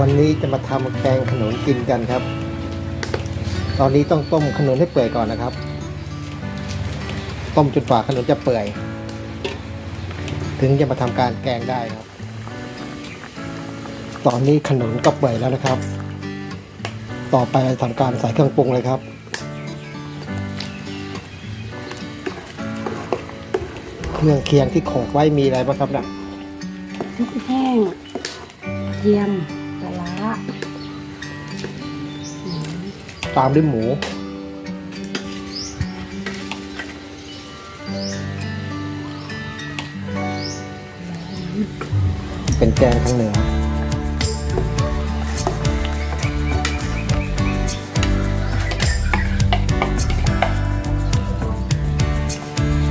วันนี้จะมาทำแกงขนุนกินกันครับ ตอนนี้ต้องต้มขนุนให้เปื่อยก่อนนะครับ ต้มจนกว่าขนุนจะเปื่อย ถึงจะมาทำการแกงได้ครับ ตอนนี้ขนุนก็เปื่อยแล้วนะครับ ต่อไปทำการใส่เครื่องปรุงเลยครับเครื่องเคียงที่โขกไว้มีอะไรบ้างครับเนะพริกแห้งกระเทียม ตามด้วยหมู เป็นแกงทางเหนือ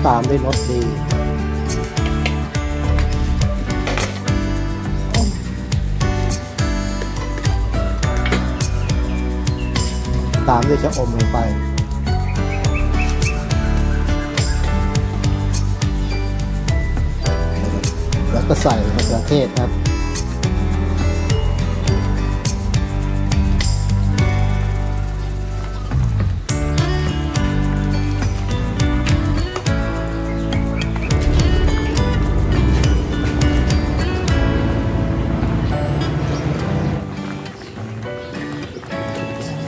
ตามด้วยรสดี ตามด้วยชะอมลงไป แล้วก็ใส่มะเขือเทศครับ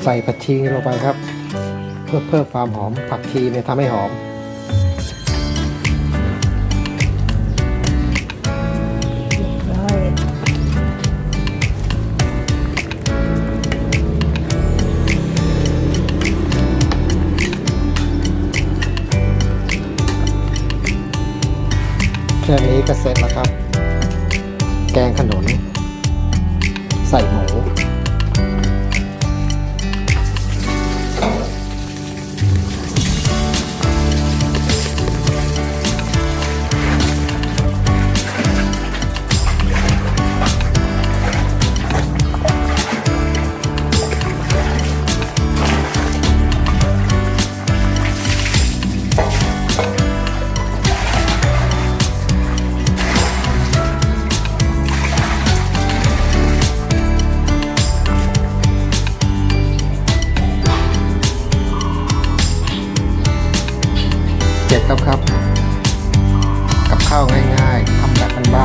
ใส่ผักชีลงไปครับ เพื่อเพิ่มความหอมผักชีเนี่ยทำให้หอมเรียบร้อยแค่นี้ก็เสร็จแล้วครับ แกงขนุนใส่หมู เจ็ดแล้วครับ กับข้าวง่ายๆทำแบบบ้าน